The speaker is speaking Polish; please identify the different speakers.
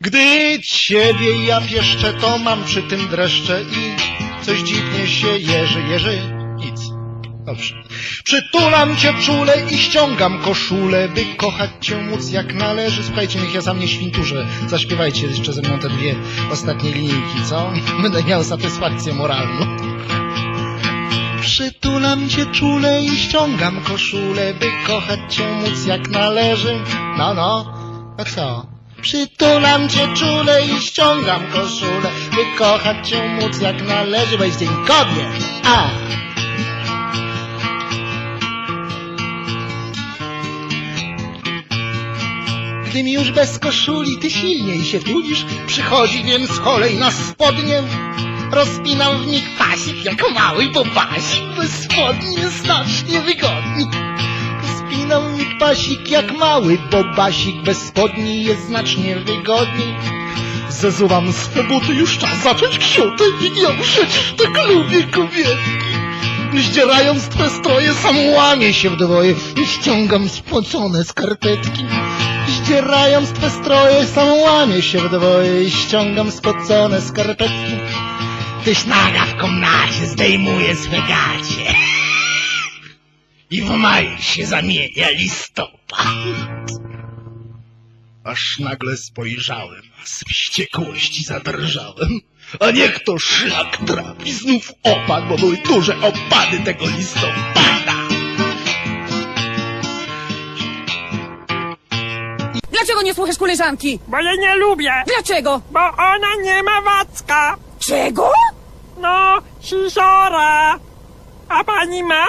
Speaker 1: Gdy ciebie ja pieszczę, to mam przy tym dreszcze i coś dziwnie się jeży, jeży, nic. Dobrze. Przytulam cię czule i ściągam koszulę, by kochać cię móc jak należy. Słuchajcie, niech ja sam nie świnturzę. Zaśpiewajcie jeszcze ze mną te dwie ostatnie linijki, co? Będę miał satysfakcję moralną. Przytulam cię czule i ściągam koszulę, by kochać cię móc jak należy. No, no, a co? Przytulam cię czule i ściągam koszulę, by kochać cię móc jak należy, jest dzień kobiet. A! Gdy mi już bez koszuli ty silniej się trudzisz, przychodzi więc kolej na spodnie. Rozpinam w nich pasik jak mały bobasik, bez spodni jest znacznie wygodniej. Pasik jak mały bobasik, bez spodni jest znacznie wygodniej. Zezuwam swe buty, już czas zacząć ksiątę i ja tak lubię kobietki. Zdzierając twe stroje, sam łamię się w dwoje i ściągam spocone skarpetki. Zdzierając twe stroje, sam łamię się w dwoje i ściągam spocone skarpetki. Tyś naga w komnacie, zdejmuje swe gacie. I w maju się zamienia listopad. Aż nagle spojrzałem, a z wściekłości zadrżałem. A niech to szlak trafi, znów opadł, bo były duże opady tego listopada.
Speaker 2: Dlaczego nie słuchasz koleżanki?
Speaker 3: Bo jej nie lubię,
Speaker 2: Dlaczego?
Speaker 3: bo ona nie ma Wacka.
Speaker 2: Czego?
Speaker 3: No, sisiora. A pani ma?